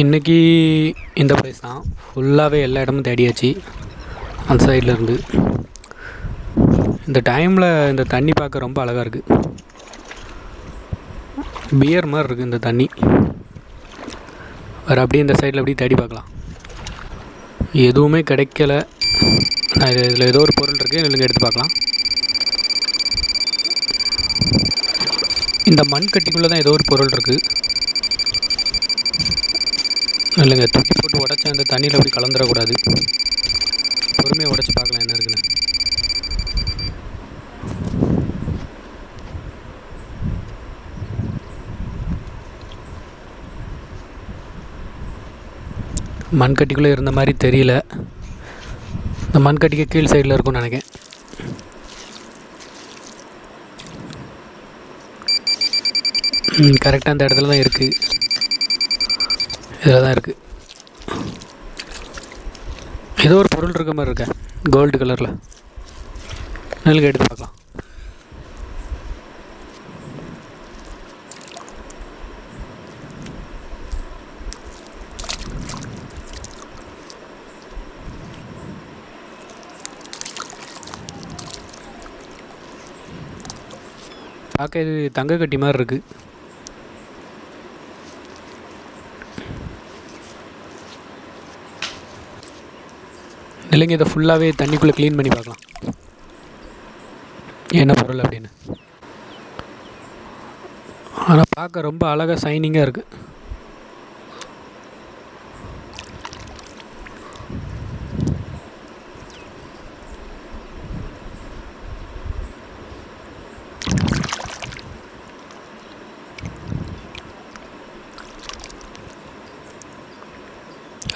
இன்றைக்கி இந்த ப்ரைஸ் தான். ஃபுல்லாகவே எல்லா இடமும் தேடியாச்சு. அந்த சைடில் இருந்து. இந்த டைமில் இந்த தண்ணி பார்க்க ரொம்ப அழகாக இருக்குது பியர் மாதிரி இருக்குது இந்த தண்ணி. வேறு அப்படியே இந்த சைடில் அப்படியே தேடி பார்க்கலாம். எதுவுமே கிடைக்கல. நான் இதில் ஏதோ ஒரு பொருள் இருக்குது இல்லைங்க எடுத்து பார்க்கலாம். இந்த மண் கட்டிக்குள்ளே தான் ஏதோ ஒரு பொருள் இருக்குது இல்லைங்க தூக்கி போட்டு உடச்சா அந்த தண்ணியில் அப்படி கலந்துடக்கூடாது பொறுமையாக உடச்சி பார்க்கலாம் என்ன இருக்குன்னு. மண்கட்டிக்குள்ளே இருந்த மாதிரி தெரியல. இந்த மண்கட்டிக்கு கீழ் சைடில் இருக்கும்னு நினைக்கிறேன். கரெக்டாக அந்த இடத்துல தான் இருக்குது இதில் தான் இருக்குது ஏதோ ஒரு பொருள் இருக்க மாதிரி இருக்கேன் கோல்டு கலரில் நெல் எடுத்து பார்க்கலாம். பார்க்க இது தங்க கட்டி மாதிரி இருக்குது இல்லைங்க இதை ஃபுல்லாகவே தண்ணிக்குள்ளே க்ளீன் பண்ணி பார்க்கலாம். என்ன பொருள் அப்படின்னு? ஆனால் பார்க்க ரொம்ப அழகாக சைனிங்காக இருக்குது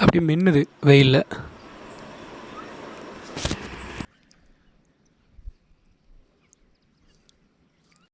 அப்படியே மின்னுது வெயிலில்.